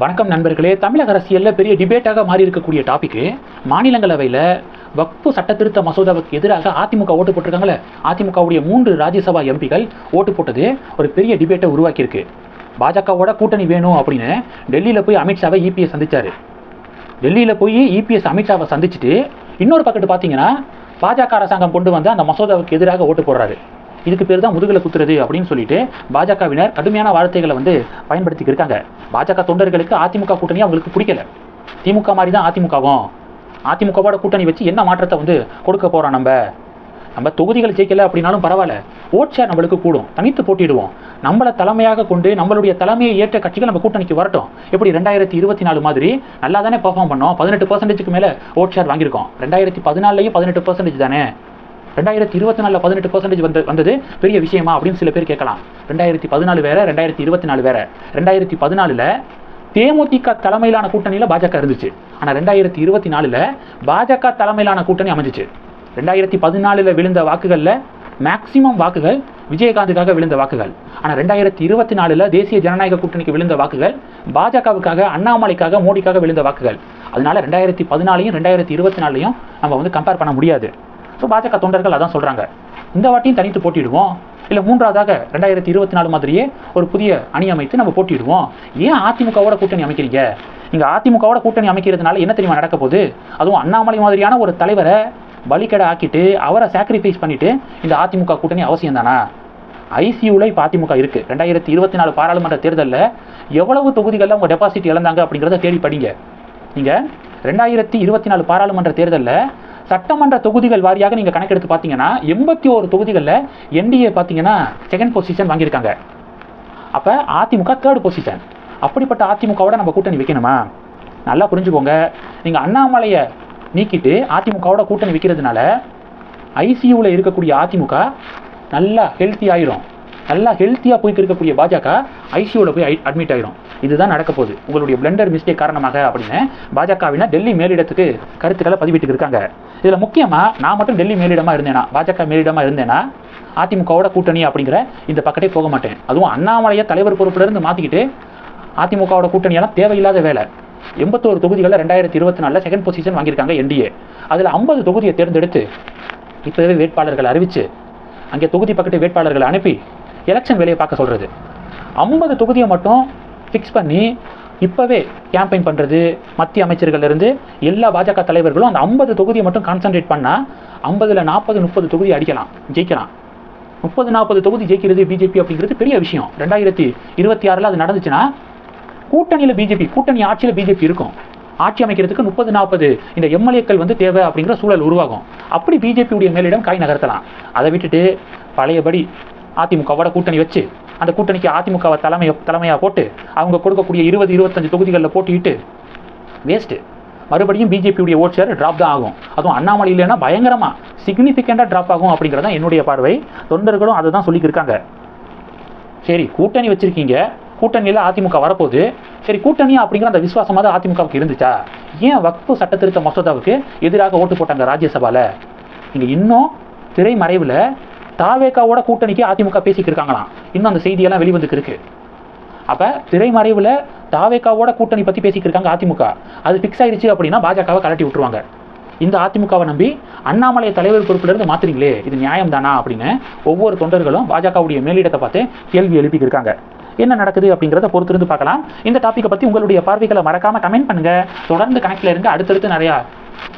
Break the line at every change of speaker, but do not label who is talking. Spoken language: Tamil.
வணக்கம் நண்பர்களே. தமிழக அரசியலில் பெரிய டிபேட்டாக மாறி இருக்கக்கூடிய டாபிக்கு மாநிலங்களவையில் வக்ஃபு சட்ட திருத்த மசோதாவுக்கு எதிராக அதிமுக ஓட்டு போட்டிருக்காங்களே. அதிமுகவுடைய மூன்று ராஜ்யசபா எம்பிகள் ஓட்டு போட்டது ஒரு பெரிய டிபேட்டை உருவாக்கியிருக்கு. பாஜகவோட கூட்டணி வேணும் அப்படின்னு டெல்லியில் போய் அமித்ஷாவை இபிஎஸ் சந்தித்தார் டெல்லியில் போய் இபிஎஸ் அமித்ஷாவை சந்திச்சுட்டு இன்னொரு பக்கத்து பார்த்தீங்கன்னா பாஜக அரசாங்கம் கொண்டு வந்த அந்த மசோதாவுக்கு எதிராக ஓட்டு போடுறாரு. இதுக்கு பேர் தான் முதுகில் குத்துறது அப்படின்னு சொல்லிட்டு பாஜகவினர் கடுமையான வார்த்தைகளை வந்து பயன்படுத்திக்கிருக்காங்க பாஜக தொண்டர்களுக்கு அதிமுக கூட்டணி அவங்களுக்கு பிடிக்கல. திமுக மாதிரி தான் அதிமுகவும். அதிமுகவோட கூட்டணி வச்சு என்ன மாற்றத்தை வந்து கொடுக்க போகிறோம் நம்ம? நம்ம தொகுதிகள் ஜெயிக்கல அப்படின்னாலும் பரவாயில்ல. ஓட் ஷேர் நம்மளுக்கு கூடும். தனித்து போட்டிடுவோம் நம்மளை தலைமையாக கொண்டு நம்மளுடைய தலைமையை ஏற்ற கட்சிகள் நம்ம கூட்டணிக்கு வரட்டும். எப்படி ரெண்டாயிரத்தி இருபத்தி நாலு மாதிரி நல்லா தானே பர்ஃபார்ம் பண்ணோம். பதினெட்டு பர்சன்டேஜுக்கு மேலே ஓட் ஷேர் வாங்கியிருக்கோம். ரெண்டாயிரத்தி பதினாலையும் பதினெட்டு பர்சன்டேஜ் தானே? ரெண்டாயிரத்தி இருபத்தி நாலில் பதினெட்டு பர்சன்டேஜ் வந்து வந்தது. பெரிய விஷயமா அப்படின்னு சில பேர் கேட்கலாம். ரெண்டாயிரத்தி பதினாலு வேற ரெண்டாயிரத்தி இருபத்தி நாலு வேற. ரெண்டாயிரத்தி பதினாலில் தேமுதிக தலைமையிலான கூட்டணியில் பாஜக இருந்துச்சு. ஆனால் ரெண்டாயிரத்தி இருபத்தி நாலில் பாஜக தலைமையிலான கூட்டணி அமைஞ்சிச்சு. ரெண்டாயிரத்தி பதினாலில் விழுந்த வாக்குகளில் மேக்சிமம் வாக்குகள் விஜயகாந்துக்காக விழுந்த வாக்குகள். ஆனால் ரெண்டாயிரத்தி இருபத்தி நாலில் தேசிய ஜனநாயக கூட்டணிக்கு விழுந்த வாக்குகள் பாஜகவுக்காக அண்ணாமலைக்காக மோடிக்காக விழுந்த வாக்குகள். அதனால ரெண்டாயிரத்தி பதினாலையும் ரெண்டாயிரத்தி இருபத்தி நாலையும் நம்ம வந்து கம்பேர் பண்ண முடியாது. ஸோ பாஜக தொண்டர்கள் அதான் சொல்கிறாங்க இந்த வாட்டியும் தனித்து போட்டிடுவோம். இல்லை மூன்றாவதாக ரெண்டாயிரத்தி இருபத்தி நாலு மாதிரியே ஒரு புதிய அணி அமைத்து நம்ம போட்டிடுவோம். ஏன் அதிமுகவோட கூட்டணி அமைக்கிறீங்க? நீங்கள் அதிமுகவோட கூட்டணி அமைக்கிறதுனால என்ன தெரியுமா நடக்க போகுது? அதுவும் அண்ணாமலை மாதிரியான ஒரு தலைவரை பலிக்கடை ஆக்கிட்டு அவரை சாக்ரிஃபைஸ் பண்ணிட்டு இந்த அதிமுக கூட்டணி அவசியம் தானா? ஐசியூவில் இப்போ அதிமுக இருக்குது ரெண்டாயிரத்தி இருபத்தி நாலு பாராளுமன்ற தேர்தலில் எவ்வளவு தொகுதிகளில் அவங்க டெபாசிட் இழந்தாங்க அப்படிங்கிறத தேடி படிங்க. நீங்கள் ரெண்டாயிரத்தி இருபத்தி நாலு பாராளுமன்ற தேர்தலில் சட்டமன்ற தொகுதிகள் வாரியாக நீங்கள் கணக்கெடுத்து பார்த்தீங்கன்னா எண்பத்தி ஒரு தொகுதிகளில் என்டிஏ பார்த்தீங்கன்னா செகண்ட் பொசிஷன் வாங்கியிருக்காங்க. அப்போ அதிமுக தேர்ட் பொசிஷன் அப்படிப்பட்ட அதிமுகவோட நம்ம கூட்டணி வைக்கணுமா? நல்லா புரிஞ்சுக்கோங்க. நீங்கள் அண்ணாமலையை நீக்கிட்டு அதிமுகவோட கூட்டணி வைக்கிறதுனால ஐசியூவில் இருக்கக்கூடிய அதிமுக நல்லா ஹெல்த்தி ஆயிரும். நல்லா ஹெல்த்தியாக போயிட்டு இருக்கக்கூடிய பாஜக ஐசியூவில் போய் அட்மிட் ஆகிடும் இதுதான் நடக்க போகுது. உங்களுடைய பிளண்டர் மிஸ்டேக் காரணமாக அப்படின்னு பாஜகவினர் டெல்லி மேலிடத்துக்கு கருத்துக்களை பதிவிட்டு இருக்காங்க. இதில் முக்கியமாக நான் மட்டும் டெல்லி மேலிடமாக இருந்தேனா பாஜக மேலிடமாக இருந்தேனா அதிமுகவோட கூட்டணி அப்படிங்கிற இந்த பக்கத்தே போக மாட்டேன். அதுவும் அண்ணாமலையை தலைவர் பொறுப்பிலிருந்து மாற்றிக்கிட்டு அதிமுகவோட கூட்டணியெல்லாம் தேவையில்லாத வேலை. எண்பத்தோரு தொகுதிகளில் ரெண்டாயிரத்தி இருபத்தி நாலில் செகண்ட் பொசிஷன் வாங்கியிருக்காங்க என்டிஏ அதில் ஐம்பது தொகுதியை தேர்ந்தெடுத்து இப்போவே வேட்பாளர்கள் அறிவித்து அங்கே தொகுதி பக்கத்து வேட்பாளர்களை அனுப்பி எலெக்ஷன் வேலையை பார்க்க சொல்கிறது ஐம்பது தொகுதியை மட்டும் ஃபிக்ஸ் பண்ணி இப்போவே கேம்பெயின் பண்ணுறது மத்திய அமைச்சர்கள்லேருந்து எல்லா பாஜக தலைவர்களும் அந்த ஐம்பது தொகுதியை மட்டும் கான்சன்ட்ரேட் பண்ணால் ஐம்பதில் நாற்பது முப்பது தொகுதி அடிக்கலாம் ஜெயிக்கலாம். முப்பது நாற்பது தொகுதி ஜெயிக்கிறது பிஜேபி அப்படிங்கிறது பெரிய விஷயம். ரெண்டாயிரத்தி இருபத்தி ஆறில் அது நடந்துச்சுன்னா கூட்டணியில் பிஜேபி கூட்டணி ஆட்சியில் பிஜேபி இருக்கும். ஆட்சி அமைக்கிறதுக்கு முப்பது நாற்பது இந்த எம்எல்ஏக்கள் வந்து தேவை அப்படிங்கிற சூழல் உருவாகும். அப்படி பிஜேபியுடைய மேலிடம் காய் நகர்த்தலாம். அதை விட்டுட்டு பழையபடி அதிமுகவோட கூட்டணி வச்சு அந்த கூட்டணிக்கு அதிமுகவை தலைமை தலைமையாக போட்டு அவங்க கொடுக்கக்கூடிய இருபது இருபத்தஞ்சு தொகுதிகளில் போட்டிட்டு வேஸ்ட்டு மறுபடியும் பிஜேபியுடைய ஓட் ஷேர் ட்ராப் தான் ஆகும். அதுவும் அண்ணாமலை இல்லைன்னா பயங்கரமாக சிக்னிஃபிகண்ட்டாக ட்ராப் ஆகும் அப்படிங்கிறது தான் என்னுடைய பார்வை. தொண்டர்களும் அதை தான் சொல்லிக்கிருக்காங்க. சரி கூட்டணி வச்சுருக்கீங்க. கூட்டணியில் அதிமுக வரப்போகுது. சரி கூட்டணி அப்படிங்கிற அந்த விசுவாசமாக தான் அதிமுகவுக்கு இருந்துச்சா? ஏன் வக்ஃபு சட்டத்திருத்த மசோதாவுக்கு எதிராக ஓட்டு போட்டாங்க ராஜ்யசபாவில் நீங்கள் இன்னும் திரைமறைவில் தாவேக்காவோட கூட்டணிக்கு அதிமுக பேசிக்கிட்டு இருக்காங்களாம். இன்னும் அந்த செய்தியெல்லாம் வெளிவந்துக்கு இருக்கு அப்போ திரைமறைவில் தாவேக்காவோட கூட்டணி பற்றி பேசிக்கிட்டு இருக்காங்க அதிமுக. அது ஃபிக்ஸ் ஆயிடுச்சு அப்படின்னா பாஜகவை கலட்டி விட்டுருவாங்க. இந்த அதிமுகவை நம்பி அண்ணாமலை தலைவர் பொறுப்பிலிருந்து மாத்துறீங்களே இது நியாயம் தானா அப்படின்னு ஒவ்வொரு தொண்டர்களும் பாஜகவுடைய மேலிடத்தை பார்த்து கேள்வி எழுப்பிக்கிட்டு இருக்காங்க. என்ன நடக்குது அப்படிங்கிறத பொறுத்திருந்து பார்க்கலாம். இந்த டாப்பிக்கை பற்றி உங்களுடைய பார்வைகளை மறக்காம கமெண்ட் பண்ணுங்க. தொடர்ந்து கணக்கில் இருங்க. அடுத்தடுத்து நிறையா